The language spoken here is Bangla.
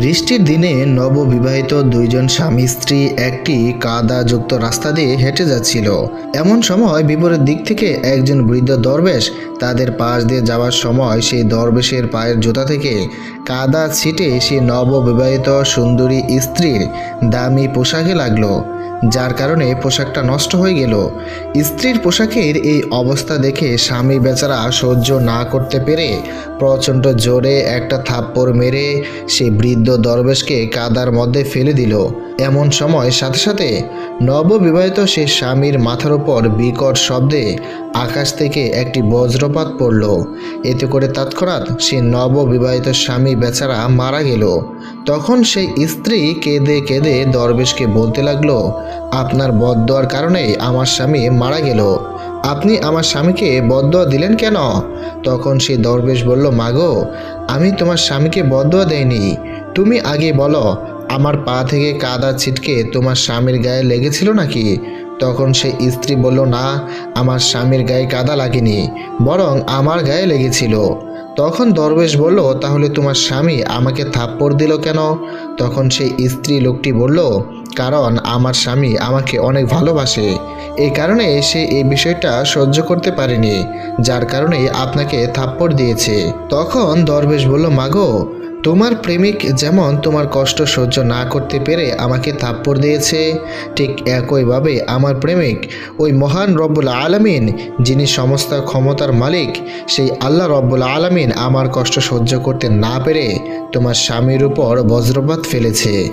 বৃষ্টির দিনে নববিবাহিত দুইজন স্বামী স্ত্রী একটি কাদাযুক্ত রাস্তা দিয়ে হেঁটে যাচ্ছিল। এমন সময় বিপরীত দিক থেকে একজন বৃদ্ধ দরবেশ তাদের পাশ দিয়ে যাওয়ার সময় সেই দরবেশের পায়ের জুতা থেকে কাদা ছিটে সেই নববিবাহিত সুন্দরী স্ত্রীর দামি পোশাকে লাগল। যার কারণে পোশাকটা নষ্ট হয়ে গেল। স্ত্রীর পোশাকের এই অবস্থা দেখে স্বামী বেচারা সহ্য না করতে পেরে প্রচণ্ড জোরে একটা থাপ্পড় মেরে সে বৃদ্ধ দরবেশকে কাদার মধ্যে ফেলে দিল। এমন সময় সাথে সাথে নববিবাহিত সে স্বামীর মাথার উপর বিকট শব্দে আকাশ থেকে একটি বজ্রপাত পড়ল। এতে করে তৎক্ষণাৎ সে নববিবাহিত স্বামী বেচারা মারা গেল। তখন সেই স্ত্রী কেঁদে কেঁদে দরবেশকে বলতে লাগল, আপনার বদদোয়ার কারণে আমার স্বামী মারা গেল। আপনি আমার স্বামীকে বদদোয়া দিলেন কেন? তখন সেই দরবেশ বলল মাগো আমি তোমার স্বামীকে বদদোয়া দেইনি। তুমি আগে বলো আমার পা থেকে কাদা ছিটকে তোমার স্বামীর গায়ে লেগেছিল নাকি? তখন সে স্ত্রী বলল, না, আমার স্বামীর গায়ে কাদা লাগেনি, বরং আমার গায়ে লেগেছিল। তখন দরবেশ বলল, তাহলে তোমার স্বামী আমাকে থাপ্পড় দিল কেন? তখন সেই স্ত্রী লোকটি বলল, কারণ আমার স্বামী আমাকে অনেক ভালোবাসে। এই কারণে সে এই বিষয়টা সহ্য করতে পারেনি, যার কারণে আপনাকে থাপ্পড় দিয়েছে। তখন দরবেশ বলল মাগো তোমার প্রেমিক যেমন তোমার কষ্ট সহ্য না করতে পেরে আমাকে থাপ্পড় দিয়েছে, ঠিক একইভাবে আমার প্রেমিক, ওই মহান রব্বুল আলমিন, যিনি সমস্ত ক্ষমতার মালিক, সেই আল্লাহ রব্বুল আলমিন আমার কষ্ট সহ্য করতে না পেরে তোমার স্বামীর উপর বজ্রপাত ফেলেছে।